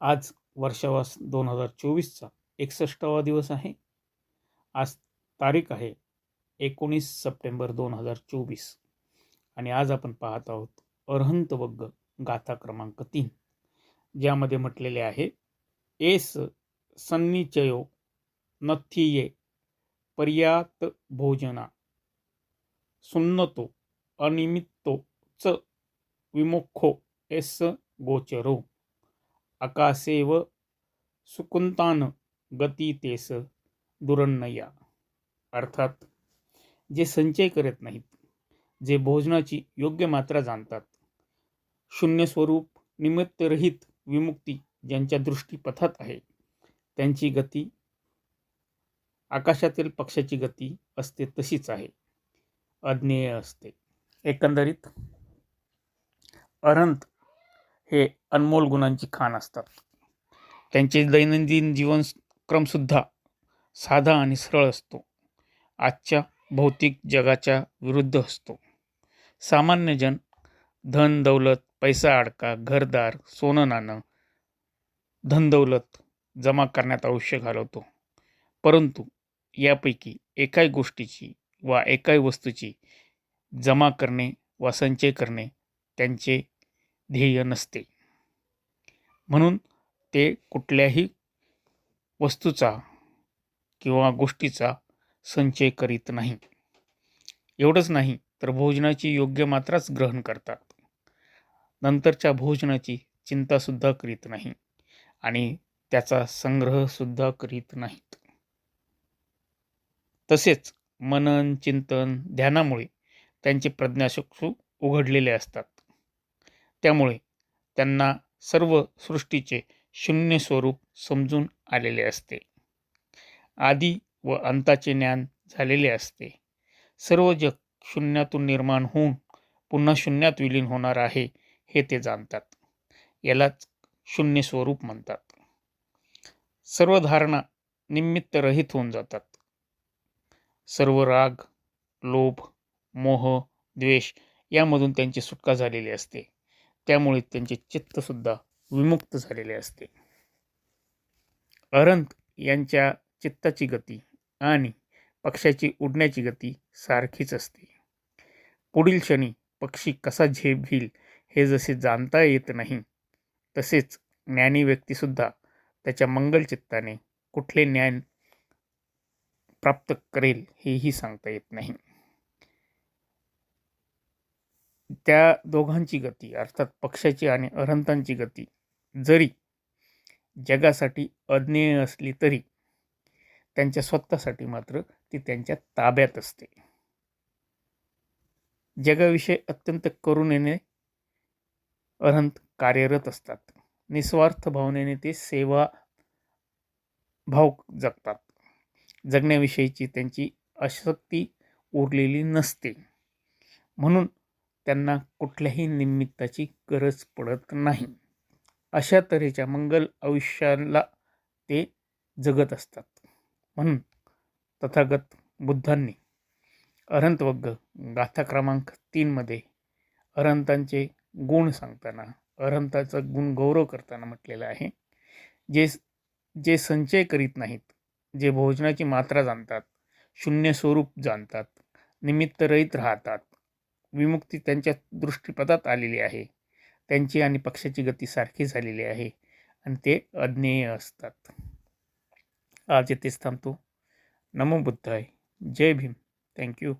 आज वर्षावास दोन हजार चोवीसचा एकसष्टावा दिवस आहे. आज तारीख आहे एकोणीस सप्टेंबर दोन हजार चोवीस आणि आज आपण पाहत आहोत अरहंतवग्ग गाथा क्रमांक तीन ज्यामध्ये म्हटलेले आहे एस सन्निचयो नथिये पर्यात भोजना सुन्नतो अनिमित्तो च विमुखो एस गोचरो. आकाशेव सुकुंतान गती तेस दुरन्नया. अर्थात जे संचय करत नाहीत जे भोजनाची योग्य मात्रा जाणतात शून्य स्वरूप निमित्तरहित विमुक्ती ज्यांच्या दृष्टीपथात आहे त्यांची गती आकाशातील पक्षाची गती असते तशीच आहे. अज्ञेय असते. एकंदरीत अरंत हे अनमोल गुणांची खाण असतात. त्यांचे दैनंदिन जीवनक्रमसुद्धा साधा आणि सरळ असतो. आजच्या भौतिक जगाच्या विरुद्ध असतो. सामान्यजन धन दौलत पैसा अडका घरदार सोनं नाणं धनदौलत जमा करण्यात आयुष्य घालवतो परंतु यापैकी एकाही गोष्टीची वा एकाही वस्तूची जमा करणे वा संचय करणे त्यांचे ध्येय नसते. म्हणून ते कुठल्याही वस्तूचा किंवा गोष्टीचा संचय करीत नाही. एवढंच नाही तर भोजनाची योग्य मात्राच ग्रहण करतात. नंतरच्या भोजनाची चिंतासुद्धा करीत नाही आणि त्याचा संग्रहसुद्धा करीत नाहीत. तसेच मनन चिंतन ध्यानामुळे त्यांचे प्रज्ञाचक्षू उघडलेले असतात. त्यामुळे त्यांना सर्व सृष्टीचे शून्य स्वरूप समजून आलेले असते. आदी व अंताचे ज्ञान झालेले असते. सर्व जग शून्यातून निर्माण होऊन पुन्हा शून्यात विलीन होणार आहे हे ते जाणतात. यालाच शून्य स्वरूप म्हणतात. सर्व धारणा निमित्तरहित होऊन जातात. सर्व राग लोभ मोह द्वेष यामधून त्यांची सुटका झालेली असते. त्यामुळे त्यांचे चित्तसुद्धा विमुक्त झालेले असते. अरंत यांच्या चित्ताची गती आणि पक्षाची उडण्याची गती सारखीच असते. पुढील क्षणी पक्षी कसा झेप घेईल हे जसे जाणता येत नाही तसेच ज्ञानी व्यक्तीसुद्धा त्याच्या मंगलचित्ताने कुठले ज्ञान प्राप्त करेल हेही सांगता येत नाही. त्या दोघांची गती अर्थात पक्षाची आणि अरहंतांची गती जरी जगासाठी अज्ञेय असली तरी त्यांच्या स्वतःसाठी मात्र ती त्यांच्या ताब्यात असते. जगाविषयी अत्यंत करुणेने अरहंत कार्यरत असतात. निस्वार्थ भावनेने ते सेवा भाव जगतात. जगण्याविषयीची त्यांची आसक्ती उरलेली नसते. म्हणून त्यांना कुठल्याही निमित्ताची गरज पडत नाही. अशा तऱ्हेच्या मंगल आयुष्याला ते जगत असतात. म्हणून तथागत बुद्धांनी अरंतवग्ग गाथा क्रमांक तीनमध्ये अरंतांचे गुण सांगताना अरंताचा गुण गौरव करताना म्हटलेलं आहे जे जे संचय करीत नाहीत जे भोजनाची मात्रा जाणतात शून्य स्वरूप जाणतात निमित्तरहित राहतात विमुक्ती त्यांच्या दृष्टीपदात आलेली आहे. त्यांची आणि पक्षाची गती सारखी झालेली आहे आणि ते अज्ञेय असतात. आज येथेच थांबतो. नमो बुद्धाय. जय भीम. थँक्यू